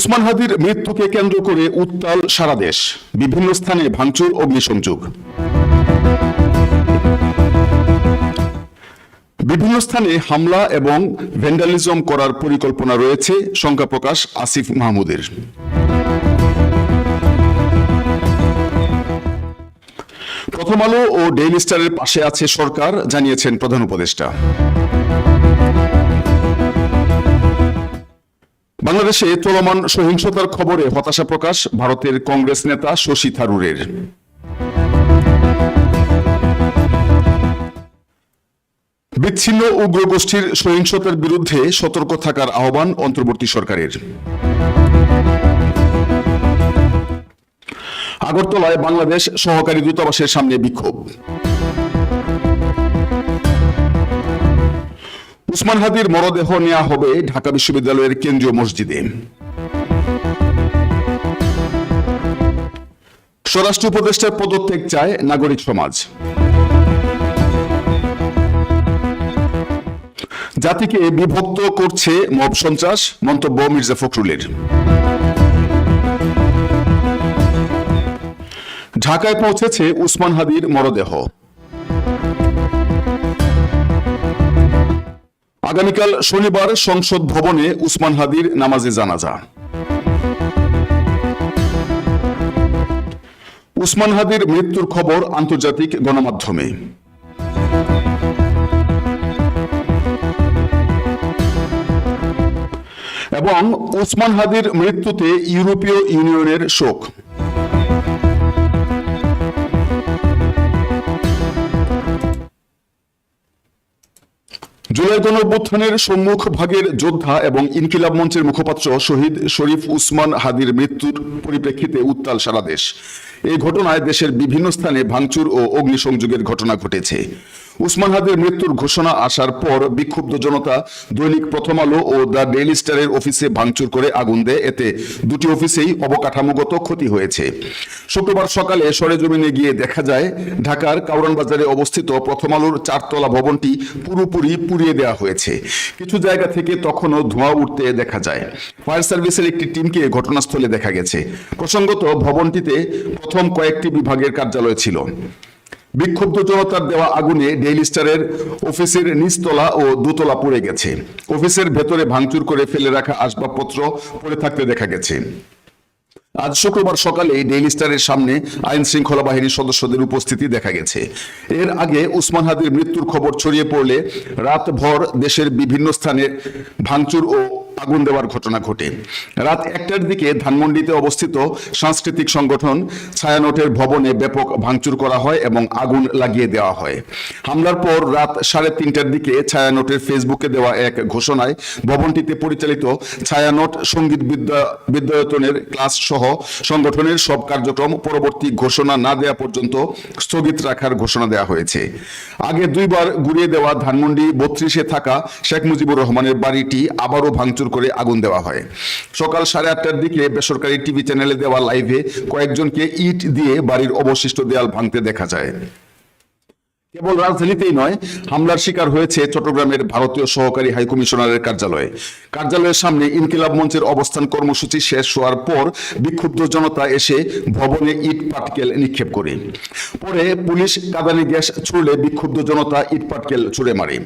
ওসমান হাদির মৃত্যুকে কেন্দ্র করে উত্তাল সারা দেশ। বিভিন্ন স্থানে ভাঙচুর, অগ্নিসংযোগ। বিভিন্ন স্থানে হামলা এবং ভ্যান্ডালিজম করার পরিকল্পনা রয়েছে, শঙ্কা প্রকাশ আসিফ মাহমুদের। প্রথম আলো ও ডেইলি স্টারের পাশে আছে সরকার, জানিয়েছেন প্রধান উপদেষ্টা। বাংলাদেশে চলমান সহিংসতার খবরে হতাশা প্রকাশ ভারতের কংগ্রেস নেতা শশী থারুরের। বিচ্ছিন্ন উগ্র গোষ্ঠীর সহিংসতার বিরুদ্ধে সতর্ক থাকার আহ্বান অন্তর্বর্তী সরকারের। আগরতলায় বাংলাদেশ সহকারী দূতাবাসের সামনে বিক্ষোভ। উসমান হাদির মরদেহ নেওয়া হবে ঢাকা বিশ্ববিদ্যালয়ের কেন্দ্রীয় মসজিদে। স্বরাষ্ট্র উপদেষ্টার পদত্যাগ চায় নাগরিক সমাজ। জাতিকে বিভক্ত করছে মব সন্ত্রাস, মন্তব্য মির্জা ফখরুলের। ঢাকায় পৌঁছেছে উসমান হাদির মরদেহ। আগামীকাল শনিবার সংসদ ভবনে উসমান হাদির নামাজে জানাজা। উসমান হাদির মৃত্যুর খবর আন্তর্জাতিক গণমাধ্যমে। এবং উসমান হাদির মৃত্যুতে ইউরোপীয় ইউনিয়নের শোক। জুলাই গণঅভ্যুত্থানের সম্মুখ ভাগের যোদ্ধা এবং ইনকিলাব মঞ্চের মুখপাত্র শহীদ শরীফ উসমান হাদির মৃত্যুর পরিপ্রেক্ষিতে উত্তাল সারা দেশ। এই ঘটনায় দেশের বিভিন্ন স্থানে ভাঙচুর ও অগ্নিসংযোগের ঘটনা ঘটেছে। উসমান হাদির মৃত্যুর ঘোষণা আসার পর বিক্ষুব্ধ জনতা দৈনিক প্রথম আলো ও দ্য ডেইলি স্টারের অফিসে ভাঙচুর করে আগুন দেয়। এতে দুটি অফিসেই অবকাঠামোগত ক্ষতি হয়েছে। শুক্রবার সকালে সরেজমিনে গিয়ে দেখা যায়, ঢাকার কাউরান বাজারে অবস্থিত প্রথম আলোর চারতলা ভবনটি পুরোপুরি পুড়িয়ে দেওয়া হয়েছে। কিছু জায়গা থেকে তখনও ধোঁয়া উঠতে দেখা যায়। ফায়ার সার্ভিসের একটি টিমকে ঘটনাস্থলে দেখা গেছে। প্রসঙ্গত, ভবনটিতে প্রথম কয়েকটি বিভাগের কার্যালয় ছিল। বিক্ষুব্ধ জনতার দেওয়া আগুনে ডেইলি স্টারের অফিসের নিচতলা ও দোতলা পড়ে গেছে। অফিসের ভেতরে ভাঙচুর করে ফেলে রাখা আসবাবপত্র পড়ে থাকতে দেখা গেছে। আজ শুক্রবার সকালে ডেইলি স্টারের সামনে আইন শৃঙ্খলা বাহিনীর সদস্যদের উপস্থিতি দেখা গেছে। এর আগে উসমান হাদির মৃত্যুর খবর ছড়িয়ে পড়লে রাতভর দেশের বিভিন্ন স্থানে ভাঙচুর ও আগুন দেওয়ার ঘটনা ঘটে। রাত একটার দিকে ধানমন্ডিতে অবস্থিত সাংস্কৃতিক সংগঠন ছায়ানটের ভবনে ব্যাপক ভাঙচুর করা হয় এবং আগুন লাগিয়ে দেওয়া হয়। হামলার পর রাত সাড়ে তিনটার দিকে ছায়ানটের ফেসবুকে দেওয়া এক ঘোষণায় ভবনটিতে পরিচালিত ছায়ানট সংগীত বিদ্যা, বিদ্যায়তনের ক্লাস সহ সংগঠনের সব কার্যক্রম পরবর্তী ঘোষণা না দেওয়া পর্যন্ত স্থগিত রাখার ঘোষণা দেওয়া হয়েছে। আগে দুইবার ঘুরিয়ে দেওয়া ধানমন্ডি বত্রিশে থাকা শেখ মুজিবুর রহমানের বাড়িটি আবারও ভাঙচুর করে আগুন দেওয়া হয়। সকাল সাড়ে আটটার দিকে বেসরকারি টিভি চ্যানেলে দেওয়া লাইভে কয়েকজনকে ইট দিয়ে বাড়ির অবশিষ্ট দেয়াল ভাঙতে দেখা যায়। কেবল রাজধানীতেই নয়, হামলার শিকার হয়েছে চট্টগ্রামের ভারতীয় সহকারী হাইকমিশনারের কার্যালয়ে। কার্যালয়ের সামনে ইনকিলাব মঞ্চের অবস্থান কর্মসূচি শেষ হওয়ার পর বিক্ষুব্ধ জনতা এসে ভবনে ইট পাটকেল নিক্ষেপ করে। পরে পুলিশ কাদানে গ্যাস ছুড়লে বিক্ষুব্ধ জনতা ইট পাটকেল ছুড়ে মারে।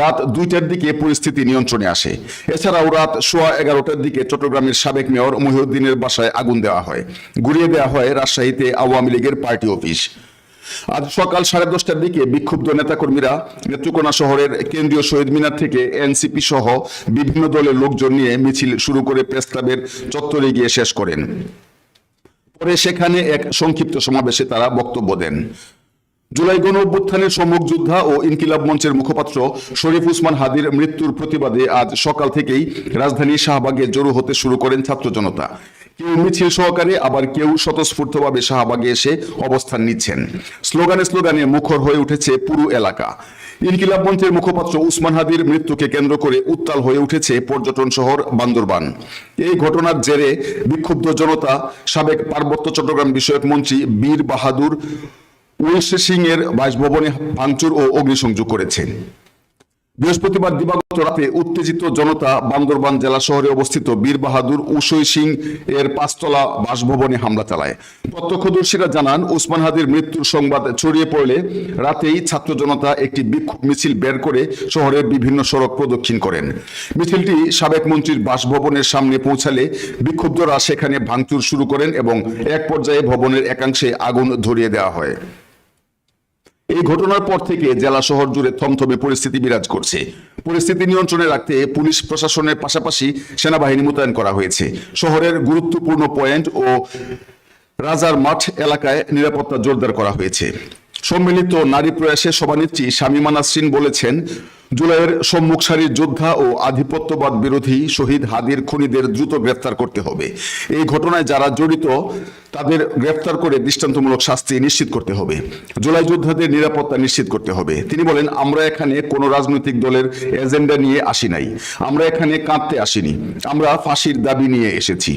রাত দুইটার দিকে পরিস্থিতি নিয়ন্ত্রণে আসে। এছাড়াও রাত সোয়া এগারোটার দিকে চট্টগ্রামের সাবেক মেয়র মহিউদ্দিনের বাসায় আগুন দেওয়া হয়। গুড়িয়ে দেওয়া হয় রাজশাহীতে আওয়ামী লীগের পার্টি অফিস। আজ সকাল সাড়ে দশটার দিকে বিক্ষুব্ধ নেতাকর্মীরা নেত্রকোনা শহরের কেন্দ্রীয় শহীদ মিনার থেকে এনসিপি সহ বিভিন্ন দলের লোকজন নিয়ে মিছিল শুরু করে প্রেস ক্লাবের চত্বরে গিয়ে শেষ করেন। পরে সেখানে এক সংক্ষিপ্ত সমাবেশে তারা বক্তব্য দেন। জুলাই গণ অভ্যুত্থানের সম্মুখ যোদ্ধা ও ইনকিলাব মঞ্চের মুখপাত্র শরীফ উসমান হাদির মৃত্যুর প্রতিবাদে আজ সকাল থেকেই রাজধানী শাহবাগে জড়ো হতে শুরু করেন ছাত্র জনতা। কেউ মিছিল সহকারে, আবার কেউ স্বতঃস্ফূর্তভাবে শাহবাগে এসে অবস্থান নিচ্ছেন। স্লোগানে স্লোগানে মুখর হয়ে উঠেছে পুরো এলাকা। ইনকিলাব মঞ্চের মুখপাত্র উসমান হাদির মৃত্যুকে কেন্দ্র করে উত্তাল হয়ে উঠেছে পর্যটন শহর বান্দরবান। এই ঘটনার জেরে বিক্ষুব্ধ জনতা, সাবেক পার্বত্য চট্টগ্রাম বিষয়ক মন্ত্রী বীর বাহাদুর উইলসে সিং এর বাসভবনে ভাঙচুর ও অগ্নিসংযোগ করেছে বৃহস্পতিবার দিবাগত রাতে উত্তেজিত জনতা বান্দরবান জেলা শহরে অবস্থিত বীর বাহাদুর উসই সিং এর পাঁচতলা বাসভবনে হামলা চালায়। প্রত্যক্ষদর্শীরা জানান, উসমান হাদির মৃত্যুর সংবাদ ছড়িয়ে পড়লে রাতেই ছাত্র জনতা একটি বিক্ষোভ মিছিল বের করে শহরের বিভিন্ন সড়ক প্রদক্ষিণ করেন। মিছিলটি সাবেক মন্ত্রীর বাসভবনের সামনে পৌঁছালে বিক্ষুব্ধরা সেখানে ভাঙচুর শুরু করেন এবং এক পর্যায়ে ভবনের একাংশে আগুন ধরিয়ে দেওয়া হয়। এই ঘটনার পর থেকে জেলা শহর জুড়ে থমথমে পরিস্থিতি বিরাজ করছে। পরিস্থিতি নিয়ন্ত্রণে রাখতে পুলিশ প্রশাসনের পাশাপাশি সেনাবাহিনী মোতায়েন করা হয়েছে। শহরের গুরুত্বপূর্ণ পয়েন্ট ও রাজার মাঠ এলাকায় নিরাপত্তা জোরদার করা হয়েছে। সম্মিলিত নারী প্রয়াসে সভানেত্রী শামীমা নাসরিন বলেছেন, জুলাইয়ের সম্মুখ সারির যোদ্ধা ও আধিপত্যবাদ বিরোধী শহীদ হাদির খুনিদের দ্রুত গ্রেফতার করতে হবে। এই ঘটনায় যারা জড়িত, তাদের গ্রেফতার করে দৃষ্টান্তমূলক শাস্তি নিশ্চিত করতে হবে। জুলাই যোদ্ধাদের নিরাপত্তা নিশ্চিত করতে হবে। তিনি বলেন, আমরা এখানে কোনো রাজনৈতিক দলের এজেন্ডা নিয়ে আসি নাই। আমরা এখানে কাঁদতে আসিনি। আমরা ফাঁসির দাবি নিয়ে এসেছি।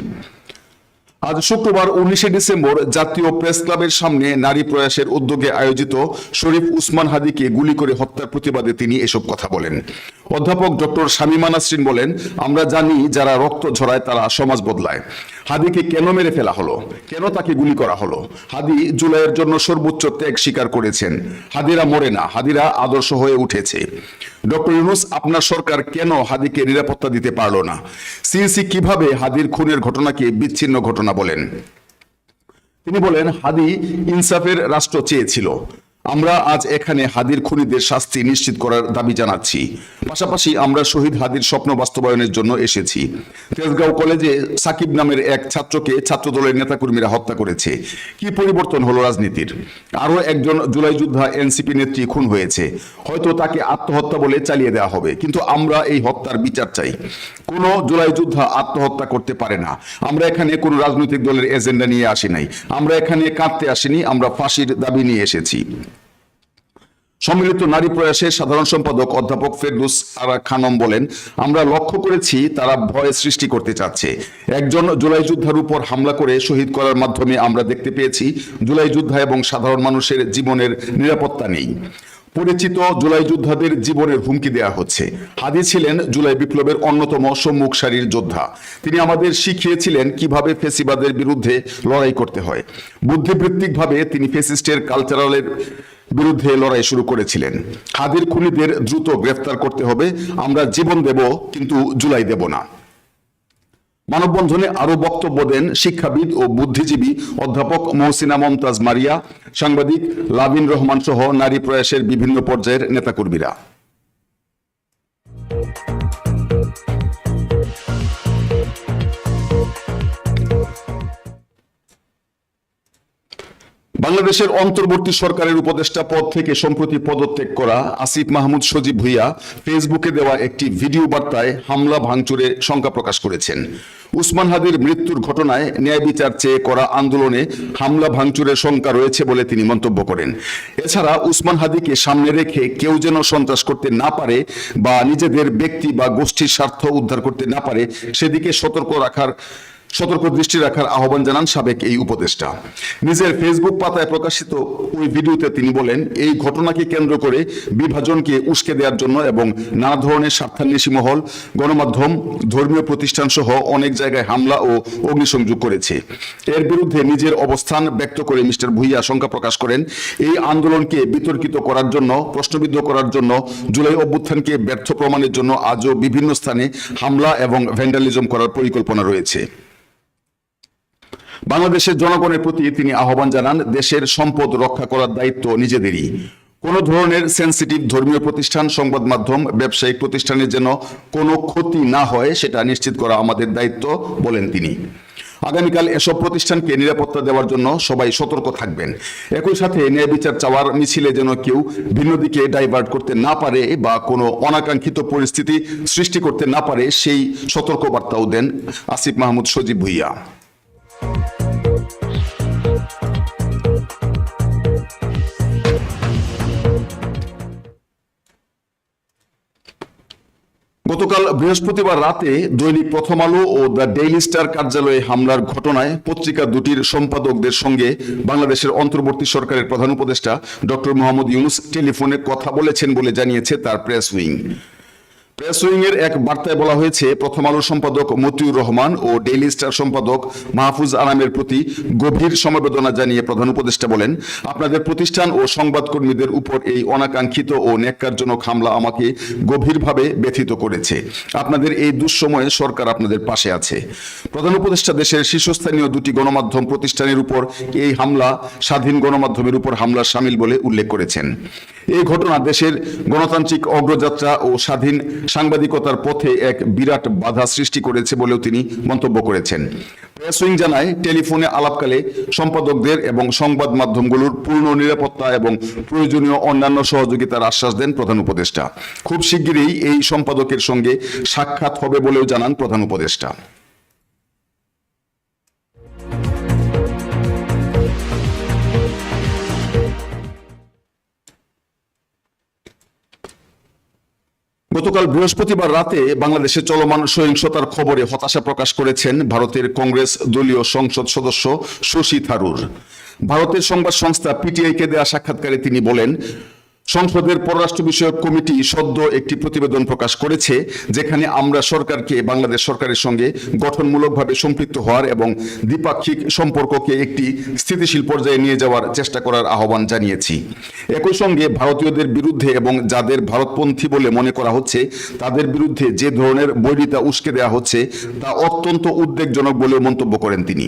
আজ শুক্রবার উনিশে ডিসেম্বর জাতীয় প্রেস ক্লাবের সামনে নারী প্রয়াসের উদ্যোগে আয়োজিত শরীফ উসমান হাদিকে গুলি করে হত্যার প্রতিবাদে তিনি এসব কথা বলেন। অধ্যাপক ডক্টর শামীমা নাসরিন বলেন, আমরা জানি যারা রক্ত ঝরায় তারা সমাজ বদলায়। হাদিকে কেন মেরে ফেলা হলো? কেন তাকে গুলি করা হলো? হাদি জুলাইয়ের জন্য সর্বোচ্চ ত্যাগ স্বীকার করেছেন। হাদিরা মরে না, হাদিরা আদর্শ হয়ে উঠেছে। ডক্টর ইউনুস, আপনার সরকার কেন হাদিকে নিরাপত্তা দিতে পারল না? সিএসি কীভাবে হাদির খুনের ঘটনাকে বিচ্ছিন্ন ঘটনা বলেন? তিনি বলেন, হাদি ইনসাফের রাষ্ট্র চেয়েছিল। আমরা আজ এখানে হাদির খুনিদের শাস্তি নিশ্চিত করার দাবি জানাচ্ছি। পাশাপাশি আমরা শহীদ হাদির স্বপ্ন বাস্তবায়নের জন্য এসেছি। তেজগাঁও কলেজে সাকিব নামের এক ছাত্রকে ছাত্রদলের নেতাকর্মীরা হত্যা করেছে। কি পরিবর্তন হলো রাজনীতির? আরও একজন জুলাই যোদ্ধা এনসিপি নেত্রী খুন হয়েছে। হয়তো তাকে আত্মহত্যা বলে চালিয়ে দেওয়া হবে। কিন্তু আমরা এই হত্যার বিচার চাই। কোনো জুলাই যোদ্ধা আত্মহত্যা করতে পারে না। আমরা এখানে কোনো রাজনৈতিক দলের এজেন্ডা নিয়ে আসি নাই। আমরা এখানে কাঁদতে আসিনি। আমরা ফাঁসির দাবি নিয়ে এসেছি। সম্মিলিত নারী প্রয়াসের সাধারণ সম্পাদক অধ্যাপক ফেরদুস আরা খানম বলেন, আমরা লক্ষ্য করেছি তারা ভয় সৃষ্টি করতে চাচ্ছে। একজন জুলাই যোদ্ধার উপর হামলা করে শহীদ করার মাধ্যমে আমরা দেখতে পেয়েছি, জুলাই যোদ্ধা এবং সাধারণ মানুষের জীবনের নিরাপত্তা নেই। পরিচিত জুলাই যোদ্ধাদের জীবনের হুমকি দেওয়া হচ্ছে। হাদি ছিলেন জুলাই বিপ্লবের অন্যতম সম্মুখ সারির যোদ্ধা। তিনি আমাদের শিখিয়েছিলেন কীভাবে ফেসিবাদের বিরুদ্ধে লড়াই করতে হয়। বুদ্ধিবৃত্তিকভাবে তিনি ফেসিস্টের কালচারালের বিরুদ্ধে লড়াই শুরু করেছিলেন। হাদির খুনিদের দ্রুত গ্রেফতার করতে হবে। আমরা জীবন দেব, কিন্তু জুলাই দেব না। মানববন্ধনে আরও বক্তব্য দেন শিক্ষাবিদ ও বুদ্ধিজীবী অধ্যাপক মহসিনা মমতাজ মারিয়া, সাংবাদিক লাবিন রহমান সহ নারী প্রয়াসের বিভিন্ন পর্যায়ের নেতাকর্মীরা। বাংলাদেশের অন্তর্বর্তী সরকারের উপদেষ্টা পদ থেকে সম্প্রতি পদত্যাগ করা আসিফ মাহমুদ সজীব ভুইয়া ফেসবুকে দেওয়া একটি ভিডিও বার্তায় হামলা ভাঙচুরে শঙ্কা প্রকাশ করেছেন। উসমান হাদির মৃত্যুর ঘটনায় ন্যায় বিচার চেয়ে করা আন্দোলনে হামলা ভাঙচুরের শঙ্কা রয়েছে বলে তিনি মন্তব্য করেন। এছাড়া উসমান হাদিকে সামনে রেখে কেউ যেন সন্ত্রাস করতে না পারে বা নিজেদের ব্যক্তি বা গোষ্ঠীর স্বার্থ উদ্ধার করতে না পারে, সেদিকে সতর্ক রাখার সতর্ক দৃষ্টি রাখার আহ্বান জানান সাবেক এই উপদেষ্টা। নিজের ফেসবুক পাতায় প্রকাশিত ওই ভিডিওতে তিনি বলেন, এই ঘটনাকে কেন্দ্র করে বিভাজনকে উস্কে দেওয়ার জন্য এবং নানা ধরনের স্বার্থান্বেষী মহল, গণমাধ্যম, ধর্মীয় প্রতিষ্ঠান সহ অনেক জায়গায় হামলা ও অগ্নিসংযোগ করেছে। এর বিরুদ্ধে নিজের অবস্থান ব্যক্ত করে মিস্টার ভুইয়া আশঙ্কা প্রকাশ করেন, এই আন্দোলনকে বিতর্কিত করার জন্য, প্রশ্নবিদ্ধ করার জন্য, জুলাই অভ্যুত্থানকে ব্যর্থ প্রমাণের জন্য আজও বিভিন্ন স্থানে হামলা এবং ভ্যান্ডালিজম করার পরিকল্পনা রয়েছে। বাংলাদেশের জনগণের প্রতি তিনি আহ্বান জানান, দেশের সম্পদ রক্ষা করার দায়িত্ব নিজেদেরই। কোনো ধরনের সেন্সিটিভ ধর্মীয় প্রতিষ্ঠান, সংবাদ মাধ্যম, ব্যবসায়িক প্রতিষ্ঠানের যেন কোনো ক্ষতি না হয়, সেটা নিশ্চিত করা আমাদের দায়িত্ব বলেন তিনি। আগামীকাল এসব প্রতিষ্ঠানকে নিরাপত্তা দেওয়ার জন্য সবাই সতর্ক থাকবেন। একই সাথে ন্যায় বিচার চাওয়ার মিছিলে যেন কেউ ভিন্ন দিকে ডাইভার্ট করতে না পারে বা কোনো অনাকাঙ্ক্ষিত পরিস্থিতি সৃষ্টি করতে না পারে, সেই সতর্কবার্তাও দেন আসিফ মাহমুদ সজীব ভুইয়া। গতকাল বৃহস্পতিবার রাতে দৈনিক প্রথম আলো ও দ্য ডেইলি স্টার কার্যালয়ে হামলার ঘটনায় পত্রিকা দুটির সম্পাদকদের সঙ্গে বাংলাদেশের অন্তর্বর্তী সরকারের প্রধান উপদেষ্টা ডক্টর মোহাম্মদ ইউনুস টেলিফোনে কথা বলেছেন বলে জানিয়েছে তার প্রেস উইং। প্রেস উইং এর এক বার্তায় বলা হয়েছে, প্রথম আলোর সম্পাদক মতিউর রহমান ও ডেইলি স্টার সম্পাদক মাহফুজ আনামের প্রতি গভীর সমবেদনা জানিয়ে প্রধান উপদেষ্টা বলেন, আপনাদের প্রতিষ্ঠান ও সংবাদকর্মীদের উপর এই অনাকাঙ্ক্ষিত ও ন্যাক্কারজনক হামলা আমাকে গভীরভাবে ব্যথিত করেছে। আপনাদের এই দুঃসময়ে সরকার আপনাদের পাশে আছে। প্রধান উপদেষ্টা দেশের শীর্ষস্থানীয় দুটি গণমাধ্যম প্রতিষ্ঠানের উপর এই হামলা, স্বাধীন গণমাধ্যমের উপর হামলার সামিল বলে উল্লেখ করেছেন। এই ঘটনা দেশের গণতান্ত্রিক অগ্রযাত্রা ও স্বাধীন সাংবাদিকতার পথে এক বিরাট বাধা সৃষ্টি করেছে বলেও তিনি মন্তব্য করেছেন। প্রেস উইং জানায়, টেলিফোনে আলাপকালে সম্পাদকদের এবং সংবাদ মাধ্যমগুলোর পূর্ণ নিরাপত্তা এবং প্রয়োজনীয় অন্যান্য সহযোগিতার আশ্বাস দেন প্রধান উপদেষ্টা। খুব শিগগিরই এই সম্পাদকের সঙ্গে সাক্ষাৎ হবে বলেও জানান প্রধান উপদেষ্টা। গতকাল বৃহস্পতিবার রাতে বাংলাদেশে চলমান সহিংসতার খবরে হতাশা প্রকাশ করেছেন ভারতের কংগ্রেস দলীয় সংসদ সদস্য শশী থারুর। ভারতের সংবাদ সংস্থা পিটিআইকে দেয়া সাক্ষাৎকারে তিনি বলেন সংসদের পররাষ্ট্র বিষয়ক কমিটি সদ্য একটি প্রতিবেদন প্রকাশ করেছে, যেখানে আমরা সরকারকে, বাংলাদেশ সরকারের সঙ্গে গঠনমূলকভাবে সম্পৃক্ত হওয়ার এবং দ্বিপাক্ষিক সম্পর্ককে একটি স্থিতিশীল পর্যায়ে নিয়ে যাওয়ার চেষ্টা করার আহ্বান জানিয়েছি। একই সঙ্গে ভারতীয়দের বিরুদ্ধে এবং যাদের ভারতপন্থী বলে মনে করা হচ্ছে, তাদের বিরুদ্ধে যে ধরনের বৈরিতা উস্কে দেওয়া হচ্ছে, তা অত্যন্ত উদ্বেগজনক বলেও মন্তব্য করেন তিনি।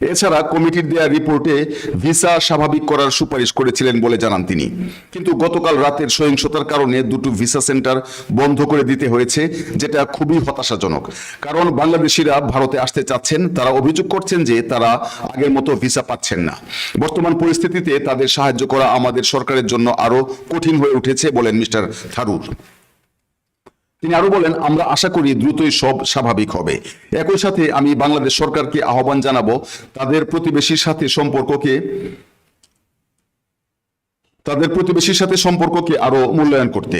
এছাড়া কমিটির দেয়া রিপোর্টে ভিসা স্বাভাবিক করার সুপারিশ করেছিলেন বলে জানান তিনি। কিন্তু গতকাল রাতের সহিংসতার কারণে দুটো ভিসা সেন্টার বন্ধ করে দিতে হয়েছে, যেটা খুবই হতাশাজনক। কারণ বাংলাদেশিরা ভারতে আসতে চাচ্ছেন, তারা অভিযোগ করছেন যে তারা আগের মতো ভিসা পাচ্ছেন না। বর্তমান পরিস্থিতিতে তাদের সাহায্য করা আমাদের সরকারের জন্য আরও কঠিন হয়ে উঠেছে বলেন মিস্টার থারুর। তিনি আরও বলেন, আমরা আশা করি দ্রুতই সব স্বাভাবিক হবে। একই সাথে আমি বাংলাদেশ সরকারকে আহ্বান জানাব, তাদের প্রতিবেশীর সাথে সম্পর্ককে, তাদের প্রতিবেশীর সাথে সম্পর্ককে আরও মূল্যায়ন করতে।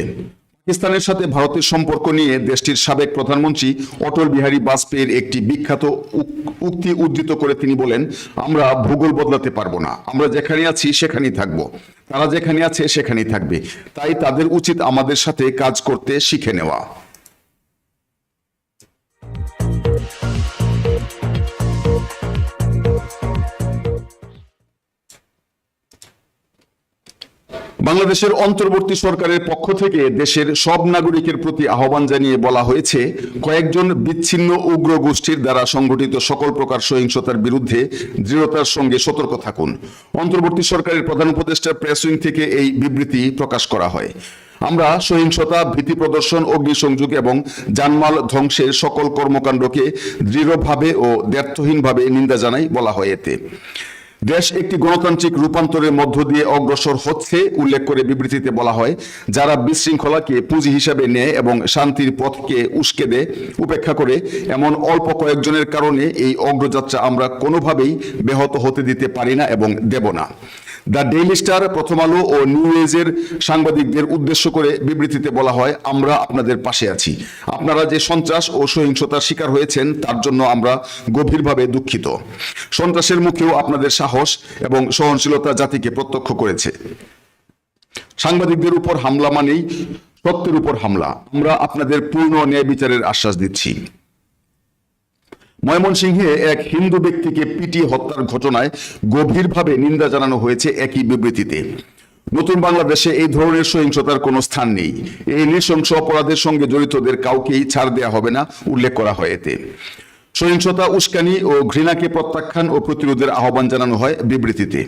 পাকিস্তানের সাথে ভারতের সম্পর্ক নিয়ে দেশটির সাবেক প্রধানমন্ত্রী অটল বিহারী বাজপেয়ীর একটি বিখ্যাত উক- উক্তি উদ্ধৃত করে তিনি বলেন, আমরা ভূগোল বদলাতে পারব না। আমরা যেখানে আছি, সেখানেই থাকব। তারা যেখানে আছে, সেখানেই থাকবে। তাই তাদের উচিত আমাদের সাথে কাজ করতে শিখে নেওয়া। বাংলাদেশের অন্তর্বর্তী সরকারের পক্ষ থেকে দেশের সব নাগরিকের প্রতি আহ্বান জানিয়ে বলা হয়েছে, কয়েকজন বিচ্ছিন্ন উগ্র গোষ্ঠীর দ্বারা সংগঠিত সকল প্রকার সহিংসতার বিরুদ্ধে দৃঢ়তার সঙ্গে সতর্ক থাকুন। অন্তর্বর্তী সরকারের প্রধান উপদেষ্টা প্রেস উইং থেকে এই বিবৃতি প্রকাশ করা হয়। আমরা সহিংসতা, ভীতি প্রদর্শন, অগ্নিসংযোগ এবং জানমাল ধ্বংসের সকল কর্মকাণ্ডকে দৃঢ়ভাবে ও দ্ব্যর্থহীনভাবে নিন্দা জানাই বলা হয় এতে। দেশ একটি গণতান্ত্রিক রূপান্তরের মধ্য দিয়ে অগ্রসর হচ্ছে, উল্লেখ করে বিবৃতিতে বলা হয়, যারা বিশৃঙ্খলাকে পুঁজি হিসাবে নেয় এবং শান্তির পথকে উস্কে দেয়, উপেক্ষা করে, এমন অল্প কয়েকজনের কারণে এই অগ্রযাত্রা আমরা কোনোভাবেই ব্যাহত হতে দিতে পারি না এবং দেব না। দ্য ডেইলি স্টার, প্রথম আলো ও নিউ এজের সাংবাদিকদের উদ্দেশ্য করে বিবৃতিতে বলা হয়, আমরা আপনাদের পাশে আছি। আপনারা যে সন্ত্রাস ও সহিংসতার শিকার হয়েছেন, তার জন্য আমরা গভীরভাবে দুঃখিত। সন্ত্রাসের মুখেও আপনাদের সাহস এবং সহনশীলতা জাতিকে প্রত্যক্ষ করেছে। সাংবাদিকদের উপর হামলা মানেই সত্যের উপর হামলা। আমরা আপনাদের পূর্ণ ন্যায় বিচারের আশ্বাস দিচ্ছি। ময়মনসিংহে এক হিন্দু ব্যক্তিকে পিটিয়ে হত্যার ঘটনায় গভীরভাবে নিন্দা জানানো হয়েছে একই বিবৃতিতে। নতুন বাংলাদেশে এই ধরনের সহিংসতার কোনো স্থান নেই। এই নৃশংস অপরাধের সঙ্গে জড়িতদের কাউকেই ছাড় দেয়া হবে না, উল্লেখ করা হয় এতে। সহিংসতা, উস্কানি ও ঘৃণাকে প্রত্যাখ্যান ও প্রতিরোধের আহ্বান জানানো হয় বিবৃতিতে।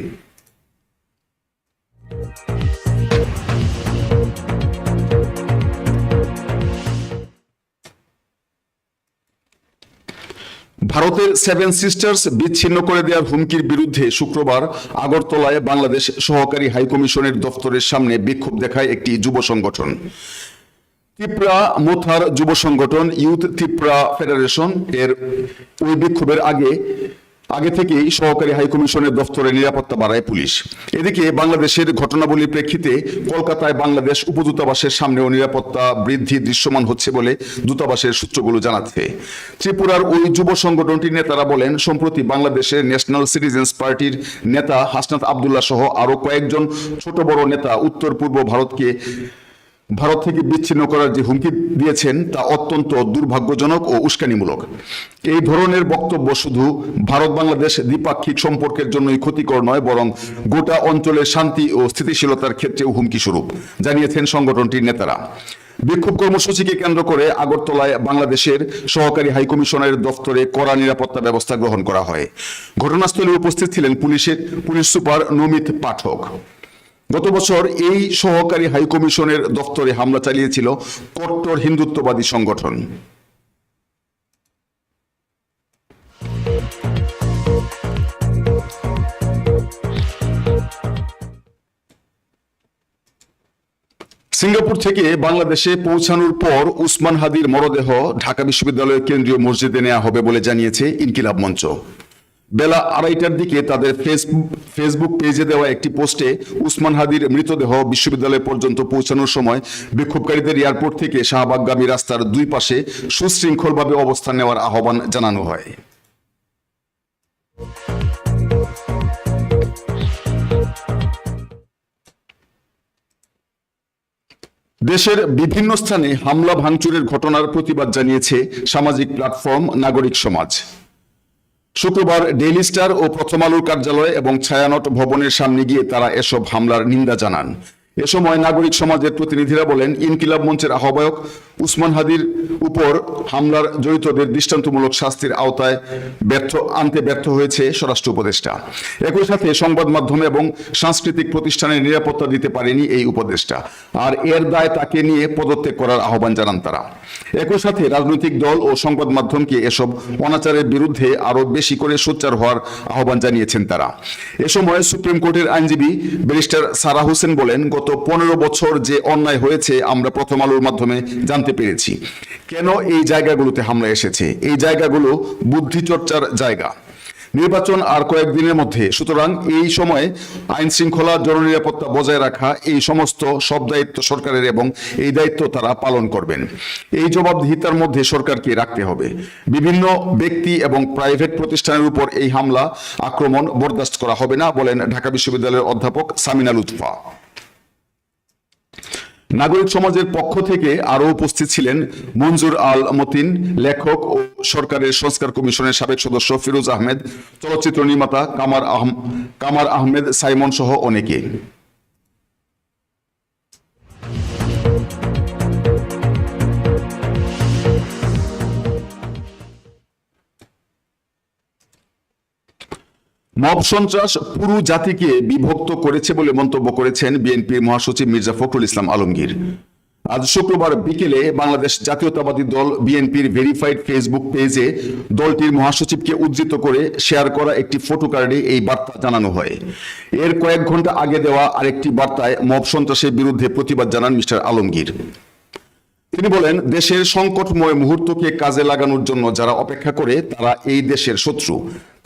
ভারতের সেভেন সিস্টার্স বিচ্ছিন্ন করে দেওয়ার হুমকির বিরুদ্ধে শুক্রবার আগরতলায় বাংলাদেশ সহকারী হাইকমিশনের দফতরের সামনে বিক্ষোভ দেখায় একটি যুব সংগঠন। ত্রিপুরা মোথার যুব সংগঠন ইউথ ত্রিপুরা ফেডারেশন এর ওই বিক্ষোভের আগে আগে থেকেই সহকারী হাইকমিশনের দফতরে নিরাপত্তা বাড়ায় পুলিশ। এদিকে বাংলাদেশের ঘটনাবলীর প্রেক্ষিতে কলকাতায় বাংলাদেশ উপদূতাবাসের সামনেও নিরাপত্তা বৃদ্ধি দৃশ্যমান হচ্ছে বলে দূতাবাসের সূত্রগুলো জানাচ্ছে। ত্রিপুরার ওই যুব সংগঠনটির নেতারা বলেন, সম্প্রতি বাংলাদেশের ন্যাশনাল সিটিজেন্স পার্টির নেতা হাসনাত আবদুল্লাহ সহ আরও কয়েকজন ছোট বড় নেতা উত্তর পূর্ব ভারতকে ভারত থেকে বিচ্ছিন্ন করার যে হুমকি দিয়েছেন, তা অত্যন্ত দুর্ভাগ্যজনক ও উস্কানিমূলক। এই ধরনের বক্তব্য শুধু ভারত বাংলাদেশ দ্বিপাক্ষিক সম্পর্কের জন্যই ক্ষতিকর নয়, বরং গোটা অঞ্চলের শান্তি ও স্থিতিশীলতার ক্ষেত্রেও হুমকি স্বরূপ, জানিয়েছেন সংগঠনটির নেতারা। বিক্ষোভ কর্মসূচিকে কেন্দ্র করে আগরতলায় বাংলাদেশের সহকারী হাইকমিশনের দফতরে কড়া নিরাপত্তা ব্যবস্থা গ্রহণ করা হয়। ঘটনাস্থলে উপস্থিত ছিলেন পুলিশের পুলিশ সুপার নমিত পাঠক। গত বছর এই সহকারী হাইকমিশনের দফতরে হামলা চালিয়েছিল কট্টর হিন্দুত্ববাদী সংগঠন। সিঙ্গাপুর থেকে বাংলাদেশে পৌঁছানোর পর উসমান হাদির মরদেহ ঢাকা বিশ্ববিদ্যালয়ের কেন্দ্রীয় মসজিদে নেওয়া হবে বলে জানিয়েছে ইনকিলাব মঞ্চ। বেলা আড়াইটার দিকে তাদের ফেসবুক পেজে দেওয়া একটি পোস্টে উসমান হাদির মৃতদেহ বিশ্ববিদ্যালয় পর্যন্ত পৌঁছানোর সময় বিক্ষোভকারীদের এয়ারপোর্ট থেকে শাহবাগগামী রাস্তার দুই পাশে সুশৃঙ্খলভাবে অবস্থান নেওয়ার আহ্বান জানানো হয়। দেশের বিভিন্ন স্থানে হামলা ভাঙচুরের ঘটনার প্রতিবাদ জানিয়েছে সামাজিক প্ল্যাটফর্ম নাগরিক সমাজ। শুক্রবার ডেইলি স্টার ও প্রথম আলোর কার্যালয় এবং ছায়ানট ভবনের সামনে গিয়ে তারা এসব হামলার নিন্দা জানান। এ সময় নাগরিক সমাজের প্রতিনিধিরা বলেন, ইনকিলাব মঞ্চের আহ্বায়ক উসমান হাদির উপর হামলার জড়িতদের দৃষ্টান্তমূলক শাস্তির আওতায় ব্যর্থ, আনতে ব্যর্থ হয়েছে স্বরাষ্ট্র উপদেষ্টা। একই সাথে সংবাদ মাধ্যম এবং সাংস্কৃতিক প্রতিষ্ঠানের নিরাপত্তা দিতে পারেনি এই উপদেষ্টা। আর এর দায় তাকে নিয়ে পদত্যাগ করার আহ্বান জানান তারা। একই সাথে রাজনৈতিক দল ও সংবাদ মাধ্যমকে এসব অনাচারের বিরুদ্ধে আরও বেশি করে সোচ্চার হওয়ার আহ্বান জানিয়েছেন তারা। এ সময় সুপ্রিম কোর্টের আইনজীবী ব্যারিস্টার সারা হোসেন বলেন, গত পনেরো বছর যে অন্যায় হয়েছে, আমরা প্রথম আলোর মাধ্যমে জানতে পেরেছি। কেন এই জায়গাগুলোতে হামলা এসেছে? এই জায়গাগুলো বুদ্ধি চর্চার জায়গা। নির্বাচন আর কয়েকদিনের মধ্যে। সুতরাং এই সময়ে আইন শৃঙ্খলা জননিরাপত্তা বজায় রাখা, এই সমস্ত সব দায়িত্ব সরকারের এবং এই দায়িত্ব তারা পালন করবেন। এই জবাবদিহিতার মধ্যে সরকারকে রাখতে হবে। বিভিন্ন ব্যক্তি এবং প্রাইভেট প্রতিষ্ঠানের উপর এই হামলা, আক্রমণ বরদাস্ত করা হবে না, বলেন ঢাকা বিশ্ববিদ্যালয়ের অধ্যাপক সামিনা লুৎফা। নাগরিক সমাজের পক্ষ থেকে আরও উপস্থিত ছিলেন মঞ্জুর আল মতিন, লেখক ও সরকারের সংস্কার কমিশনের সাবেক সদস্য ফিরোজ আহমেদ, চলচ্চিত্র নির্মাতা কামার আহম কামার আহমেদ, সাইমন সহ অনেকে। মব সন্ত্রাস পুরো জাতিকে বিভক্ত করেছে বলে মন্তব্য করেছেন বিএনপির মহাসচিব মির্জা ফখরুল ইসলাম আলমগীর। আজ শুক্রবার বিকেলে বাংলাদেশ জাতীয়তাবাদী দল বিএনপির ভেরিফাইড ফেসবুক পেজে দলটির মহাসচিবকে উদ্ধৃত করে শেয়ার করা একটি ফটো কার্ডে এই বার্তা জানানো হয়। এর কয়েক ঘণ্টা আগে দেওয়া আরেকটি বার্তায় মব সন্ত্রাসের বিরুদ্ধে প্রতিবাদ জানান মিস্টার আলমগীর। তিনি বলেন, দেশের সংকটময় মুহূর্তকে কাজে লাগানোর জন্য যারা অপেক্ষা করে, তারা এই দেশের শত্রু।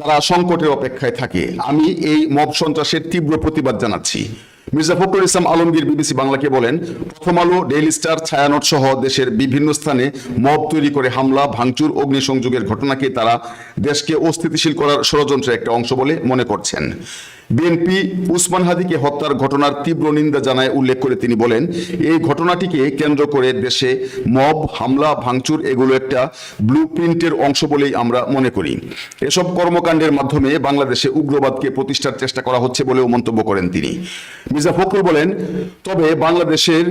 তারা সংকটের অপেক্ষায় থাকে। আমি এই মব সন্ত্রাসের তীব্র প্রতিবাদ জানাচ্ছি। মির্জা ফখরুল ইসলাম আলমগীর বিবিসি বাংলাকে বলেন, প্রথম আলো ডেইলি স্টার, ছায়ানট সহ দেশের বিভিন্ন স্থানে মব তৈরি করে হামলা, ভাঙচুর, অগ্নিসংযোগের ঘটনাকে তারা দেশকে অস্থিতিশীল করার ষড়যন্ত্রের একটা অংশ বলে মনে করছেন। বিএনপি উসমান হাদিকে হত্যার ঘটনার তীব্র নিন্দা জানায় উল্লেখ করে তিনি বলেন, এই ঘটনাটিকে কেন্দ্র করে দেশে মব, হামলা, ভাঙচুর এগুলো একটা ব্লু প্রিন্টের অংশ বলেই আমরা মনে করি। এসব কর্মকাণ্ডের মাধ্যমে বাংলাদেশে উগ্রবাদকে প্রতিষ্ঠার চেষ্টা করা হচ্ছে বলেও মন্তব্য করেন তিনি। মির্জা ফখরুল বলেন, তবে বাংলাদেশের,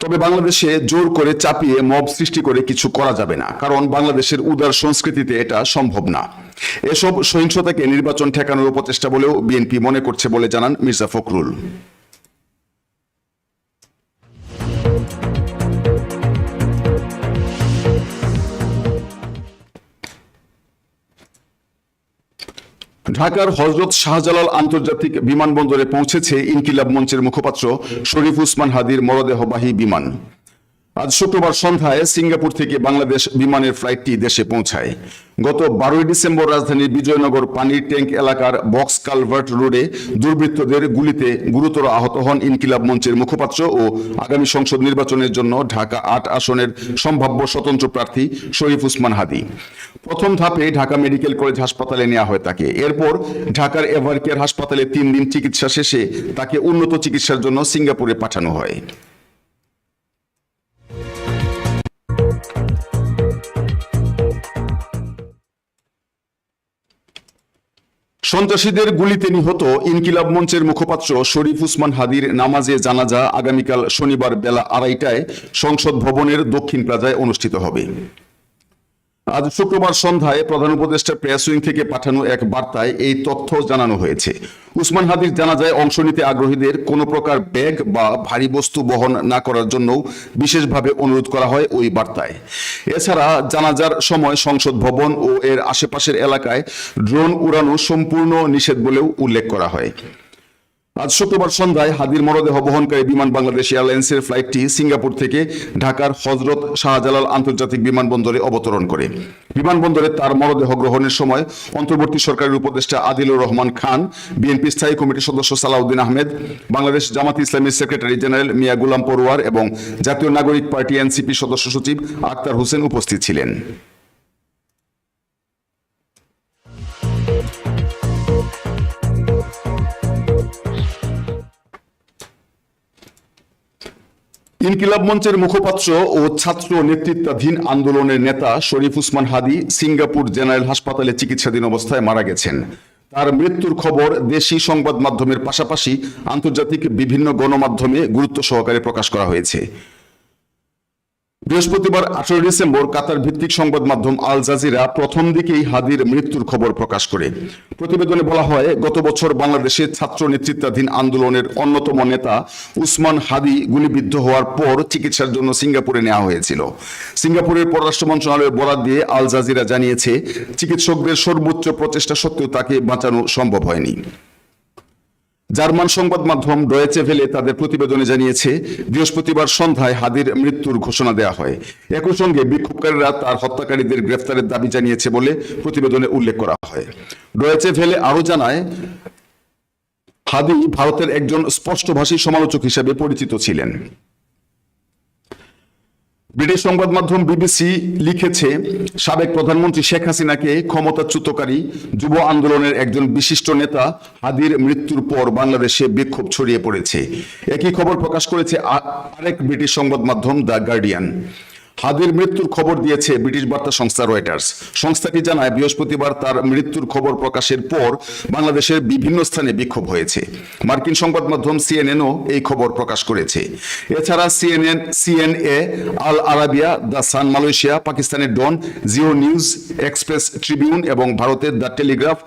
তবে বাংলাদেশে জোর করে চাপিয়ে মব সৃষ্টি করে কিছু করা যাবে না, কারণ বাংলাদেশের উদার সংস্কৃতিতে এটা সম্ভব না। এসব সহিংসতাকে নির্বাচন ঠেকানোর উপচেষ্টা বলেও বিএনপি মনে করছে বলে জানান মির্জা ফখরুল। ঢাকার হজরত শাহজালাল আন্তর্জাতিক বিমানবন্দরে পৌঁছেছে ইনকিলাব মঞ্চের মুখপাত্র শরীফ উসমান হাদির মরদেহবাহী বিমান। আজ শুক্রবার সন্ধ্যায় সিঙ্গাপুর থেকে বাংলাদেশ বিমানের ফ্লাইটটি দেশে পৌঁছায়। গত বারোই ডিসেম্বর রাজধানীর বিজয়নগর পানির ট্যাঙ্ক এলাকার বক্স কালভার্ট রোডে দুর্বৃত্তদের গুলিতে গুরুতর আহত হন ইনকিলাব মঞ্চের মুখপাত্র ও আগামী সংসদ নির্বাচনের জন্য ঢাকা আট আসনের সম্ভাব্য স্বতন্ত্র প্রার্থী শরীফ উসমান হাদি। প্রথম ধাপে ঢাকা মেডিকেল কলেজ হাসপাতালে নেওয়া হয় তাকে। এরপর ঢাকার এভারকেয়ার হাসপাতালে তিন দিন চিকিৎসা শেষে তাকে উন্নত চিকিৎসার জন্য সিঙ্গাপুরে পাঠানো হয়। সন্ত্রাসীদের গুলিতে নিহত ইনকিলাব মঞ্চের মুখপাত্র শরীফ উসমান হাদির নামাজে জানাজা আগামীকাল শনিবার বেলা আড়াইটায় সংসদ ভবনের দক্ষিণ প্লাজায় অনুষ্ঠিত হবে। আজ শুক্রবার সন্ধ্যায় প্রধান উপদেষ্টা প্রেস উইং থেকে পাঠানো এক বার্তায় এই তথ্য জানানো হয়েছে। উসমান হাদির জানাজায় অংশ নিতে আগ্রহীদের কোনো প্রকার ব্যাগ বা ভারী বস্তু বহন না করার জন্য বিশেষভাবে অনুরোধ করা হয় ওই বার্তায়। এছাড়া জানাজার সময় সংসদ ভবন ও এর আশেপাশের এলাকায় ড্রোন উড়ানো সম্পূর্ণ নিষেধ বলেও উল্লেখ করা হয়। আজ শুক্রবার সন্ধ্যায় হাদির মরদেহ বহনকারী বিমান বাংলাদেশ এয়ারলাইন্সের ফ্লাইটটি সিঙ্গাপুর থেকে ঢাকার হজরত শাহজালাল আন্তর্জাতিক বিমানবন্দরে অবতরণ করে। বিমানবন্দরে তার মরদেহ গ্রহণের সময় অন্তর্বর্তী সরকারের উপদেষ্টা আদিলুর রহমান খান বিএনপি স্থায়ী কমিটির সদস্য সালাউদ্দিন আহমেদ, বাংলাদেশ জামাত ইসলামীর সেক্রেটারি জেনারেল মিয়া গুলাম পড়ুয়ার এবং জাতীয় নাগরিক পার্টি এনসিপি সদস্য সচিব আক্তার হোসেন উপস্থিত ছিলেন। ইনকিলাব মঞ্চের মুখপাত্র ও ছাত্র নেতৃত্বাধীন আন্দোলনের নেতা শরীফ উসমান হাদি সিঙ্গাপুর জেনারেল হাসপাতালে চিকিৎসাধীন অবস্থায় মারা গেছেন। তার মৃত্যুর খবর দেশি সংবাদ মাধ্যমের পাশাপাশি আন্তর্জাতিক বিভিন্ন গণমাধ্যমে গুরুত্ব সহকারে প্রকাশ করা হয়েছে। বৃহস্পতিবার আঠারো ডিসেম্বর কাতার ভিত্তিক সংবাদ মাধ্যম আল জাজিরা প্রথম দিকেই হাদির মৃত্যুর খবর প্রকাশ করে। প্রতিবেদনে বলা হয়, গত বছর বাংলাদেশে ছাত্র নেতৃত্বাধীন আন্দোলনের অন্যতম নেতা উসমান হাদি গুলিবিদ্ধ হওয়ার পর চিকিৎসার জন্য সিঙ্গাপুরে নেওয়া হয়েছিল। সিঙ্গাপুরের পররাষ্ট্র মন্ত্রণালয়ের বরাদ দিয়ে আল জাজিরা জানিয়েছে, চিকিৎসকদের সর্বোচ্চ প্রচেষ্টা সত্ত্বেও তাকে বাঁচানো সম্ভব হয়নি। জার্মান সংবাদ মাধ্যম ডয়েচে ভেলে তাদের প্রতিবেদনে জানিয়েছে, বৃহস্পতিবার সন্ধ্যায় হাদির মৃত্যুর ঘোষণা দেয়া হয়। একই সঙ্গে বিক্ষোভকারীরা তার হত্যাকারীদের গ্রেফতারের দাবি জানিয়েছে বলে প্রতিবেদনে উল্লেখ করা হয়। ডয়েচে ভেলে আরও জানায়, হাদি ভারতের একজন স্পষ্টভাষী সমালোচক হিসেবে পরিচিত ছিলেন। ব্রিটিশ সংবাদ মাধ্যম বিবিসি লিখেছে, সাবেক প্রধানমন্ত্রী শেখ হাসিনাকে ক্ষমতাচ্যুতকারী যুব আন্দোলনের একজন বিশিষ্ট নেতা হাদির মৃত্যুর পর বাংলাদেশে বিক্ষোভ ছড়িয়ে পড়েছে। একই খবর প্রকাশ করেছে আরেক ব্রিটিশ সংবাদ মাধ্যম দ্য গার্ডিয়ান। হাদির মৃত্যুর খবর দিয়েছে ব্রিটিশ বার্তা সংস্থা রয়টার্স। সংস্থাটি জানায়, বৃহস্পতিবার তার মৃত্যুর খবর প্রকাশের পর বাংলাদেশের বিভিন্ন স্থানে বিক্ষোভ হয়েছে। মার্কিন সংবাদ মাধ্যম সিএনএনও এই খবর প্রকাশ করেছে। এছাড়া CNN, CNA, Al Arabiya, the Sun Malaysia, পাকিস্তানের ডন, জিও নিউজ, এক্সপ্রেস ট্রিবিউন এবং ভারতের দ্য টেলিগ্রাফ,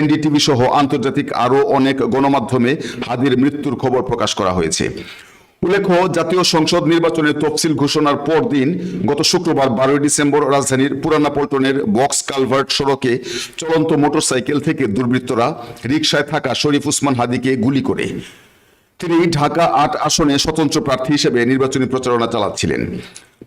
এনডিটিভি সহ আন্তর্জাতিক আরও অনেক গণমাধ্যমে হাদির মৃত্যুর খবর প্রকাশ করা হয়েছে। উল্লেখ্য, জাতীয় সংসদ নির্বাচনের তফসিল ঘোষণার পর দিন গত শুক্রবার বারোই ডিসেম্বর রাজধানীর পুরানা পল্টনের বক্স কালভার্ট সড়কে চলন্ত মোটরসাইকেল থেকে দুর্বৃত্তরা রিকশায় থাকা শরীফ উসমান হাদিকে গুলি করে। তিনি ঢাকা আট আসনে স্বতন্ত্র প্রার্থী হিসেবে নির্বাচনী প্রচারণা চালাচ্ছিলেন।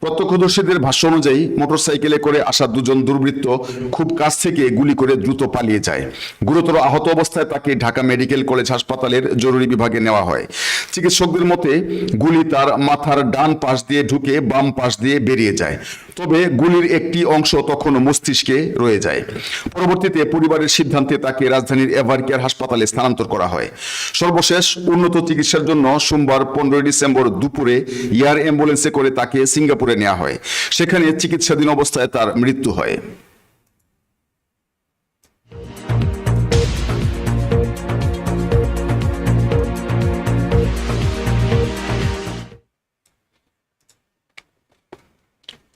প্রত্যক্ষদর্শীদের ভাষ্য অনুযায়ী মোটরসাইকেলে করে আসা দুজন দুর্বৃত্ত খুব কাছ থেকে গুলি করে দ্রুত পালিয়ে যায়। গুরুতর আহত অবস্থায় তাকে ঢাকা মেডিকেল কলেজ হাসপাতালের জরুরি বিভাগে নেওয়া হয়। চিকিৎসকদের মতে, গুলি তার মাথার ডান পাশ দিয়ে ঢুকে বাম পাশ দিয়ে বেরিয়ে যায়। তবে গুলির একটি অংশ তখনও মস্তিষ্কে রয়ে যায়। পরবর্তীতে পরিবারের সিদ্ধান্তে তাকে রাজধানীর এভারকেয়ার হাসপাতালে স্থানান্তর করা হয়। সর্বশেষ উন্নত চিকিৎসার জন্য সোমবার পনেরোই ডিসেম্বর দুপুরে এয়ার অ্যাম্বুলেন্সে করে তাকে সিঙ্গাপুরে নেওয়া হয়। সেখানে চিকিৎসাধীন অবস্থায় তার মৃত্যু হয়।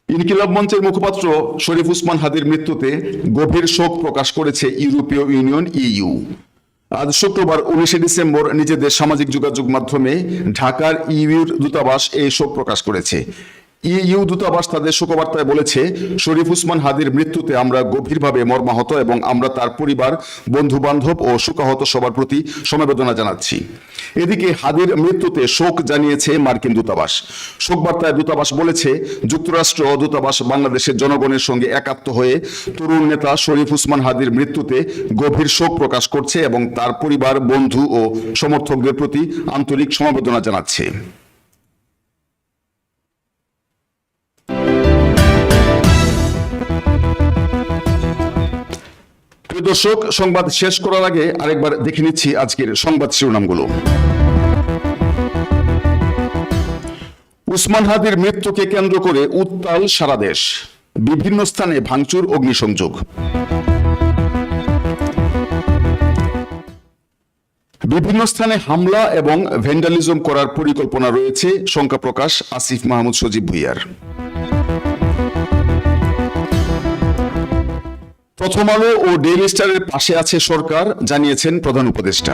ইনকিলাব মঞ্চের মুখপাত্র শরীফ উসমান হাদির মৃত্যুতে গভীর শোক প্রকাশ করেছে ইউরোপীয় ইউনিয়ন ইইউ। আজ শুক্রবার উনিশে ডিসেম্বর নিজেদের সামাজিক যোগাযোগ মাধ্যমে ঢাকার ইউর দূতাবাস এই শোক প্রকাশ করেছে। ইউ দূতাবাস তাদের শোকবার্তায় বলেছে, শরীফ উসমান হাদির মৃত্যুতে আমরা গভীরভাবে মর্মাহত এবং আমরা তার পরিবার বন্ধু বান্ধব ও শোকাহত সবার প্রতি সমবেদনা জানাচ্ছি। এদিকে হাদির মৃত্যুতে শোক জানিয়েছে মার্কিন দূতাবাস। শোকবার্তায় দূতাবাস বলেছে, যুক্তরাষ্ট্র দূতাবাস বাংলাদেশের জনগণের সঙ্গে একাত্ম হয়ে তরুণ নেতা শরীফ উসমান হাদির মৃত্যুতে গভীর শোক প্রকাশ করছে এবং তার পরিবার, বন্ধু ও সমর্থকদের প্রতি আন্তরিক সমবেদনা জানাচ্ছে। প্রিয় দর্শক, সংবাদ শেষ করার আগে আরেকবার দেখে নিচ্ছি আজকের সংবাদ শিরোনামগুলো। উসমান হাদির মৃত্যুকে কেন্দ্র করে উত্তাল সারা দেশ। বিভিন্ন স্থানে ভাঙচুর, অগ্নিসংযোগ। বিভিন্ন স্থানে হামলা এবং ভেন্ডালিজম করার পরিকল্পনা রয়েছে, শঙ্কা প্রকাশ আসিফ মাহমুদ সজীব ভুইয়ার। প্রথম আলো ও ডেইলি স্টারের পাশে আছে সরকার, জানিয়েছেন প্রধান উপদেষ্টা।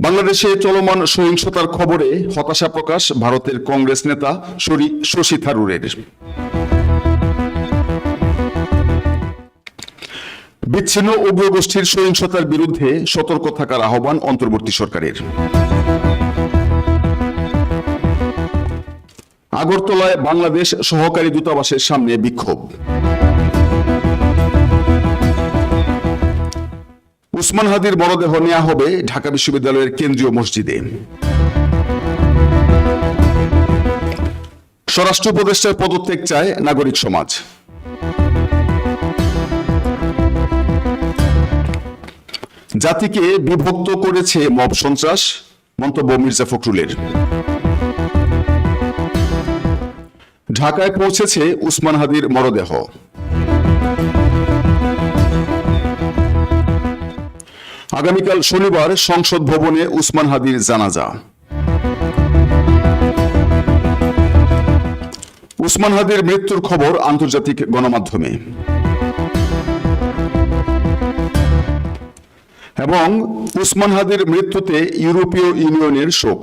বাংলাদেশে চলমান সহিংসতার খবরে হতাশা প্রকাশ ভারতের কংগ্রেস নেতা শশী থারুরের। বিচ্ছিন্ন উগ্রগোষ্ঠীর সহিংসতার বিরুদ্ধে সতর্ক থাকার আহ্বান অন্তর্বর্তী সরকারের। আগরতলায় বাংলাদেশ সহকারী দূতাবাসের সামনে বিক্ষোভ। উসমান হাদির মরদেহ নেওয়া হবে ঢাকা বিশ্ববিদ্যালয়ের কেন্দ্রীয় মসজিদে। স্বরাষ্ট্র উপদেষ্টার পদত্যাগ চায় নাগরিক সমাজ। জাতিকে বিভক্ত করেছে মব সন্ত্রাস, মন্তব্য মির্জা ফখরুলের। ঢাকায় পৌঁছেছে উসমান হাদির মরদেহ। আগামীকাল শনিবার সংসদ ভবনে উসমান হাদির জানাজা। উসমান হাদির মৃত্যুর খবর আন্তর্জাতিক গণমাধ্যমে। এবং উসমান হাদির মৃত্যুতে ইউরোপীয় ইউনিয়নের শোক।